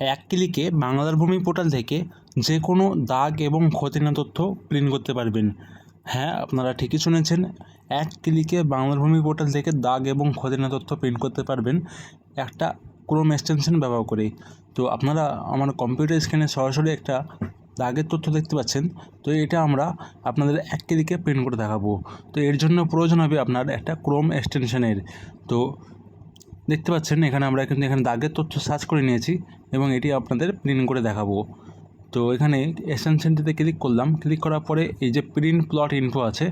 এক ক্লিকে বাংলার ভূমি পোর্টাল থেকে যে কোনো দাগ এবং ক্ষতিনা তথ্য প্রিন্ট করতে পারবেন। হ্যাঁ আপনারা ঠিকই শুনেছেন, এক ক্লিকে বাংলার ভূমি পোর্টাল থেকে দাগ এবং ক্ষতিনা তথ্য প্রিন্ট করতে পারবেন একটা ক্রোম এক্সটেনশন ব্যবহার করে তো আপনারা আমার কম্পিউটার স্ক্রিনে সরাসরি একটা দাগের তথ্য দেখতে পাচ্ছেন, তো এটা আমরা আপনাদের এক ক্লিকে প্রিন্ট করে দেখাবো। তো এর জন্য প্রয়োজন হবে আপনার একটা ক্রোম এক্সটেনশনের তো দেখতে পাচ্ছেন, এখানে আমরা কিন্তু এখানে দাগের তথ্য সার্চ করে নিয়েছি এবং এটি আপনাদের প্রিন্ট করে দেখাবো। তো এখানে এক্সটেনশনটিতে ক্লিক করলাম। ক্লিক করার পরে এই যে প্রিন্ট প্লট ইনফো আছে,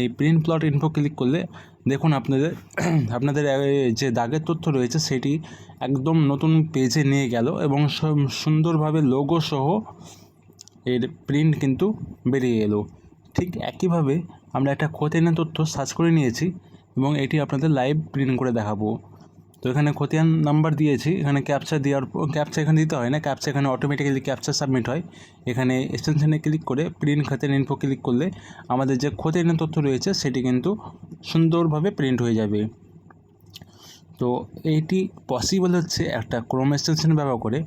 এই প্রিন্ট প্লট ইনফো ক্লিক করলে দেখুন আপনাদের আপনাদের যে দাগের তথ্য রয়েছে সেটি একদম নতুন পেজে নিয়ে গেল এবং সুন্দরভাবে লোগো সহ এর প্রিন্ট কিন্তু বেরিয়ে এলো। ঠিক একইভাবে আমরা একটা খতিয়ানের তথ্য সার্চ করে নিয়েছি এবং এটি আপনাদের লাইভ প্রিন্ট করে দেখাবো। তো এখানে খতিয়ান নাম্বার দিয়েছি। এখানে ক্যাপচা দেওয়ার ক্যাপচা এখানে দিতে হয় না। ক্যাপচা এখানে অটোমেটিক্যালি ক্যাপচা সাবমিট হয়। এখানে এক্সটেনশনে ক্লিক করে প্রিন্ট খতিয়ান ইনফো ক্লিক করলে আমাদের যে খতিয়ানের তথ্য রয়েছে, সেটি কিন্তু সুন্দরভাবে প্রিন্ট হয়ে যাবে। তো এইটি পসিবল হচ্ছে একটা ক্রোম এক্সটেনশন ব্যবহার করে।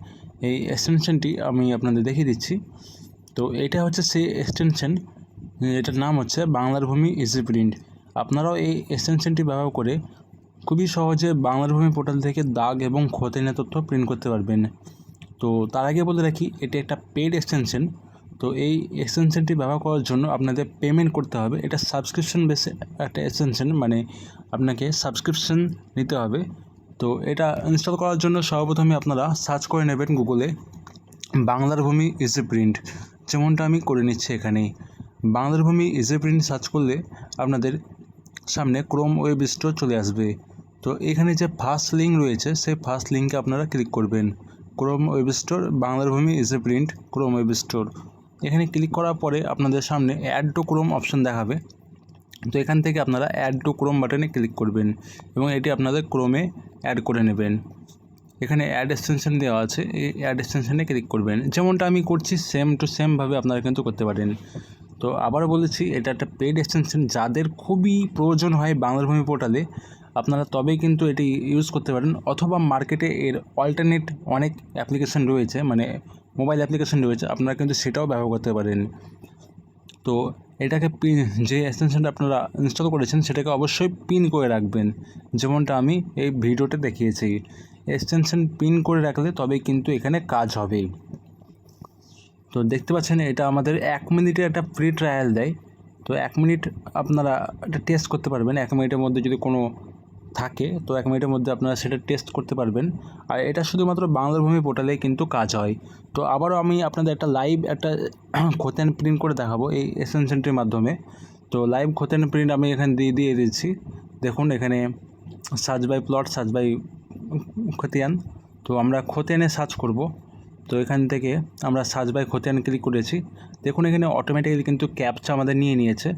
এই এক্সটেনশনটি আমি আপনাদের দেখিয়ে দিচ্ছি। তো এটা হচ্ছে সেই এক্সটেনশন এটার নাম হচ্ছে বাংলার ভূমি ইজি প্রিন্ট আপনারাও এই এক্সটেনশনটি ব্যবহার করে খুবই সহজে বাংলার ভূমি পোর্টাল থেকে দাগ এবং খতিয়ানের তথ্য প্রিন্ট করতে পারবেন। তো তার আগে বলে রাখি, এটি একটা পেড এক্সটেনশন তো এই এক্সটেনশনটি ব্যবহার করার জন্য আপনাদের পেমেন্ট করতে হবে। এটা সাবস্ক্রিপশন বেসে একটা এক্সটেনশন মানে আপনাকে সাবস্ক্রিপশন নিতে হবে। তো এটা ইনস্টল করার জন্য সর্বপ্রথমে আপনারা সার্চ করে নেবেন গুগলে বাংলার ভূমি ইজি প্রিন্ট যেমনটা আমি করে নিচ্ছি এখানে বাংলার ভূমি ইজি প্রিন্ট সার্চ করলে আপনাদের সামনে ক্রোম ওয়েব স্টোর চলে আসবে। তো এখানে যে ফার্স্ট লিঙ্ক রয়েছে, সেই ফার্স্ট লিঙ্কে আপনারা ক্লিক করবেন। ক্রোম ওয়েব স্টোর বাংলার ভূমি is a print chrome web store এখানে ক্লিক করার পরে আপনাদের সামনে অ্যাড টু ক্রোম অপশন দেখাবে। তো এখান থেকে আপনারা অ্যাড টু ক্রোম বাটনে ক্লিক করবেন এবং এটি আপনাদের ক্রোমে অ্যাড করে নেবেন। এখানে অ্যাড এক্সটেনশন দেওয়া আছে, এই অ্যাড এক্সটেনশনে ক্লিক করবেন। যেমনটা আমি করছি সেম টু সেমভাবে আপনারা কিন্তু করতে পারেন। তো আবারও বলেছি, এটা একটা পেড এক্সটেনশন যাদের খুবই প্রয়োজন হয় বাংলার ভূমি পোর্টালে আপনারা তবেই কিন্তু এটি ইউজ করতে পারেন অথবা মার্কেটে এর অল্টারনেট অনেক অ্যাপ্লিকেশন রয়েছে মানে মোবাইল অ্যাপ্লিকেশন রয়েছে, আপনারা কিন্তু সেটাও ব্যবহার করতে পারেন। তো এটাকে পিন যে এক্সটেনশনটা আপনারা ইনস্টল করেছেন, সেটাকে অবশ্যই পিন করে রাখবেন। যেমনটা আমি এই ভিডিওতে দেখিয়েছি। এক্সটেনশন পিন করে রাখলে তবেই কিন্তু এখানে কাজ হবে। তো দেখতে পাচ্ছেন, এটা আমাদের এক মিনিটের একটা ফ্রি ট্রায়াল দেয়। তো এক মিনিট আপনারা এটা টেস্ট করতে পারবেন। এক মিনিটের মধ্যে যদি কোনো থাকে, তো এক মিনিটের মধ্যে আপনারা সেটা টেস্ট করতে পারবেন। আর এটা শুধুমাত্র বাংলার ভূমি পোর্টালে কিন্তু কাজ হয়। তো আবারও আমি আপনাদের একটা লাইভ একটা খতিয়ান প্রিন্ট করে দেখাবো এই এসেনশনটির মাধ্যমে। তো লাইভ খতিয়ান প্রিন্ট আমি এখানে দিয়ে দিয়ে দিচ্ছি। দেখুন, এখানে search by plot search by খতিয়ান। তো আমরা খতিয়ানে সার্চ করব। তো এখান থেকে আমরা সার্চ বাই খতিয়ান ক্লিক করেছি। দেখুন, এখানে অটোমেটিক্যালি কিন্তু ক্যাপচা আমাদের নিয়ে নিয়েছে।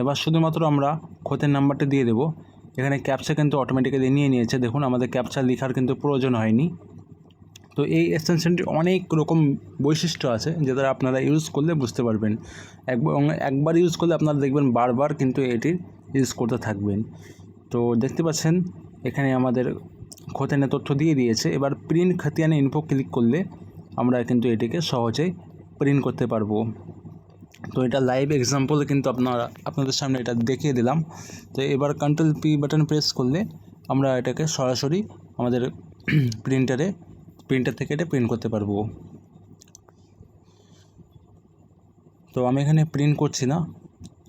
এবার শুধুমাত্র আমরা খতিয়ান নাম্বারটা দিয়ে দেবো। এখানে ক্যাপচা কিন্তু অটোমেটিক্যালি নিয়ে নিয়েছে। দেখুন, আমাদের ক্যাপচা লেখার কিন্তু প্রয়োজন হয়নি। তো এই এক্সটেনশনটির অনেক রকম বৈশিষ্ট্য আছে, যেটা আপনারা ইউজ করলে বুঝতে পারবেন। একবার একবার ইউজ করলে আপনারা দেখবেন বারবার কিন্তু এটির ইউজ করতে থাকবেন। তো দেখতে পাচ্ছেন, এখানে আমাদের খতিয়ানের তথ্য দিয়ে দিয়েছে। এবার প্রিন্ট খতিয়ানে ইনফো ক্লিক করলে আমরা কিন্তু এটিকে সহজেই প্রিন্ট করতে পারব। তো এটা লাইভ এক্সাম্পল কিন্তু আপনারা, আপনাদের সামনে এটা দেখিয়ে দিলাম। তো এবার কন্ট্রোল পি বাটন প্রেস করলে আমরা এটাকে সরাসরি আমাদের প্রিন্টারে প্রিন্টার থেকে এটা প্রিন্ট করতে পারব। তো আমি এখানে প্রিন্ট করছি না।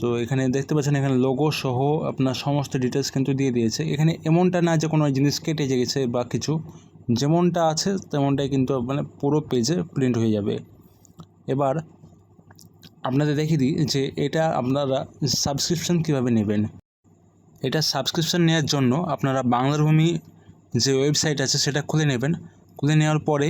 তো এখানে দেখতে পাচ্ছেন, এখানে লোগো সহ আপনার সমস্ত ডিটেলস কিন্তু দিয়ে দিয়েছে। এখানে এমনটা না যে কোনো জিনিস কেটে গেছে বা কিছু। যেমনটা আছে, তেমনটাই কিন্তু মানে পুরো পেজে প্রিন্ট হয়ে যাবে। এবার আপনাদের দেখিয়ে দিই যে এটা আপনারা সাবস্ক্রিপশন কীভাবে নেবেন। এটা সাবস্ক্রিপশন নেওয়ার জন্য আপনারা বাংলার ভূমি যে ওয়েবসাইট আছে সেটা খুলে নেবেন। খুলে নেওয়ার পরে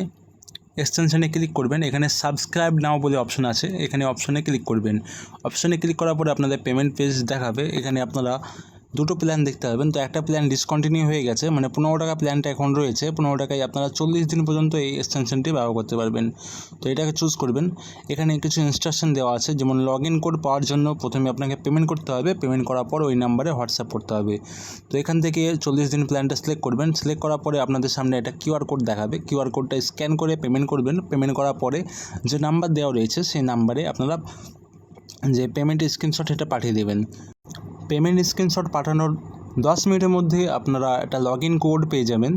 এক্সটেনশনে ক্লিক করবেন। এখানে সাবস্ক্রাইব নাও বলে অপশন আছে। এখানে অপশনে ক্লিক করবেন। অপশনে ক্লিক করার পরে আপনাদের পেমেন্ট পেজ দেখাবে। এখানে আপনারা দুটো প্ল্যান দেখতে পাবেন। তো একটা প্ল্যান ডিসকন্টিনিউ হয়ে গেছে মানে পনেরো টাকা প্ল্যানটা এখন রয়েছে, পনেরো টাকায় আপনারা চল্লিশ দিন পর্যন্ত এই এক্সটেনশনটি ব্যবহার করতে পারবেন। তো এটাকে চুজ করবেন। এখানে কিছু ইনস্ট্রাকশন দেওয়া আছে, যেমন লগ ইন কোড পাওয়ার জন্য প্রথমে আপনাকে পেমেন্ট করতে হবে পেমেন্ট করার পর ওই নাম্বারে হোয়াটসঅ্যাপ করতে হবে। তো এখান থেকে চল্লিশ দিন প্ল্যানটা সিলেক্ট করবেন। সিলেক্ট করার পরে আপনাদের সামনে একটা কিউআর কোড দেখাবে। কিউআর কোডটা স্ক্যান করে পেমেন্ট করবেন। পেমেন্ট করার পরে যে নাম্বার দেওয়া রয়েছে, সেই নাম্বারে আপনারা যে পেমেন্ট স্ক্রিনশট এটা পাঠিয়ে দেবেন। পেমেন্ট স্ক্রিনশট পাঠানোর দশ মিনিটের মধ্যে আপনারা একটা লগ ইন কোড পেয়ে যাবেন।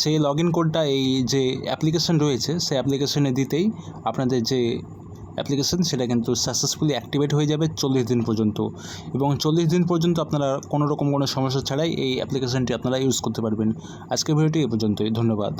সেই লগ ইন কোডটা এই যে অ্যাপ্লিকেশন রয়েছে, সেই অ্যাপ্লিকেশনে দিতেই আপনাদের যে অ্যাপ্লিকেশন সেটা কিন্তু সাকসেসফুলি অ্যাক্টিভেট হয়ে যাবে চল্লিশ দিন পর্যন্ত। এবং চল্লিশ দিন পর্যন্ত আপনারা কোনো রকম কোনো সমস্যা ছাড়াই এই অ্যাপ্লিকেশনটি আপনারা ইউজ করতে পারবেন। আজকের ভিডিওটি এ পর্যন্তই, ধন্যবাদ।